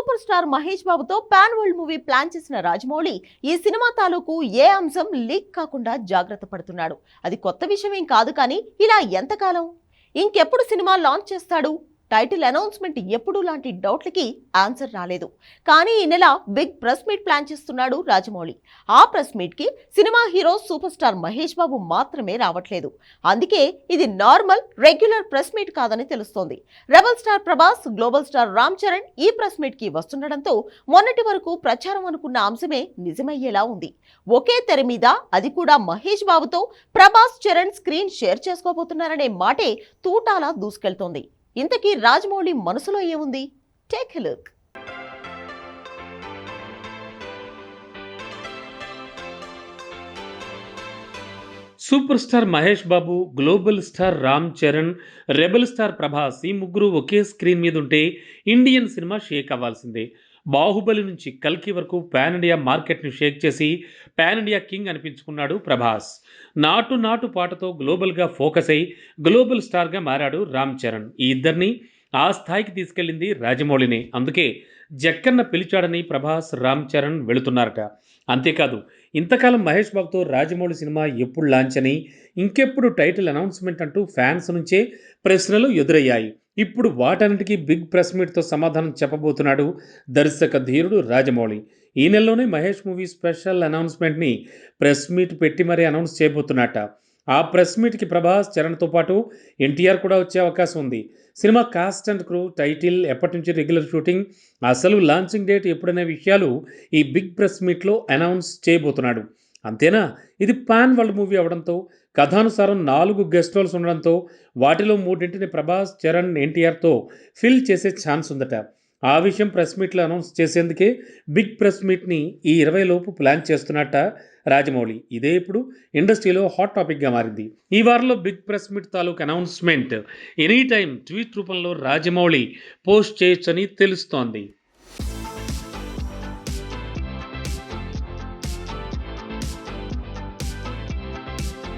Super star Mahesh బాబుతో pan world movie plan చేసిన రాజమౌళి ఈ సినిమా తాలూకు ఏ అంశం లీక్ కాకుండా జాగ్రత్త పడుతున్నాడు. అది కొత్త విషయమేం కాదు కానీ ఇలా ఎంతకాలం? ఇంకెప్పుడు సినిమా లాంచ్ చేస్తాడు? టైటిల్ అనౌన్స్మెంట్ ఎప్పుడు లాంటి డౌట్లకి ఆన్సర్ రాలేదు. కానీ ఈ నెల బిగ్ ప్రెస్ మీట్ ప్లాన్ చేస్తున్నాడు రాజమౌళి. ఆ press మీట్కి cinema hero super star Mahesh Babu మాత్రమే రావట్లేదు. అందుకే ఇది నార్మల్ రెగ్యులర్ ప్రెస్ మీట్ కాదని తెలుస్తోంది. Rebel star Prabhas global star Ram Charan ఈ ప్రెస్ మీట్కి వస్తుండటంతో మొన్నటి వరకు ప్రచారం అనుకున్న అంశమే నిజమయ్యేలా ఉంది. ఒకే తెర మీద అది కూడా మహేష్ బాబుతో ప్రభాస్ చరణ్ స్క్రీన్ షేర్ చేసుకోబోతున్నారనే మాటే తూటాలా దూసుకెళ్తోంది. ఇంతకీ రాజమౌళి మనసులో ఏముంది? Take look super star Mahesh Babu global star Ram Charan rebel star Prabhas ఈ ముగ్గురు ఒకే స్క్రీన్ మీద ఉంటే ఇండియన్ సినిమా షేక్ అవ్వాల్సిందే. బాహుబలి నుంచి కల్కి వరకు పాన్ ఇండియా మార్కెట్ను షేక్ చేసి పాన్ ఇండియా కింగ్ అనిపించుకున్నాడు ప్రభాస్. నాటు నాటు పాటతో గ్లోబల్గా ఫోకస్ అయి గ్లోబల్ స్టార్గా మారాడు రామ్ చరణ్. ఈ ఇద్దరిని ఆ స్థాయికి తీసుకెళ్ళింది రాజమౌళిని. అందుకే జక్కన్న పిలిచాడని ప్రభాస్ రామ్ చరణ్ వెళుతున్నారట. అంతేకాదు ఇంతకాలం మహేష్ బాబుతో రాజమౌళి సినిమా ఎప్పుడు లాంచ్ అని ఇంకెప్పుడు టైటిల్ అనౌన్స్మెంట్ అంటూ ఫ్యాన్స్ నుంచే ప్రశ్నలు ఎదురయ్యాయి. ఇప్పుడు వాటన్నిటికీ బిగ్ ప్రెస్ మీట్తో సమాధానం చెప్పబోతున్నాడు దర్శక ధీరుడు రాజమౌళి. ఈ నెలలోనే మహేష్ మూవీ స్పెషల్ అనౌన్స్మెంట్ని ప్రెస్ మీట్ పెట్టి మరీ అనౌన్స్ చేయబోతున్నట్ట ఆ ప్రెస్ మీట్కి ప్రభాస్ చరణ్తో పాటు ఎన్టీఆర్ కూడా వచ్చే అవకాశం ఉంది. Cinema cast and crew title ఎప్పటి నుంచి రెగ్యులర్ షూటింగ్ అసలు లాంచింగ్ డేట్ ఎప్పుడనే విషయాలు ఈ బిగ్ ప్రెస్ మీట్లో అనౌన్స్ చేయబోతున్నాడు. అంతేనా? ఇది పాన్ వరల్డ్ మూవీ అవడంతో కథానుసారం నాలుగు గెస్ట్ రోల్స్ ఉండడంతో వాటిలో మూడింటిని ప్రభాస్ చరణ్ ఎన్టీఆర్తో ఫిల్ చేసే ఛాన్స్ ఉందట. ఆ విషయం ప్రెస్ మీట్లో అనౌన్స్ చేసేందుకే బిగ్ ప్రెస్ మీట్ని ఈ ఇరవై లోపు ప్లాన్ చేస్తున్నట్ట రాజమౌళి. ఇదే ఇప్పుడు ఇండస్ట్రీలో హాట్ టాపిక్గా మారింది. ఈ వారంలో బిగ్ ప్రెస్ మీట్ తాలూకు అనౌన్స్మెంట్. ఎనీ టైం ట్వీట్ రూపంలో రాజమౌళి పోస్ట్ చేయొచ్చని తెలుస్తోంది.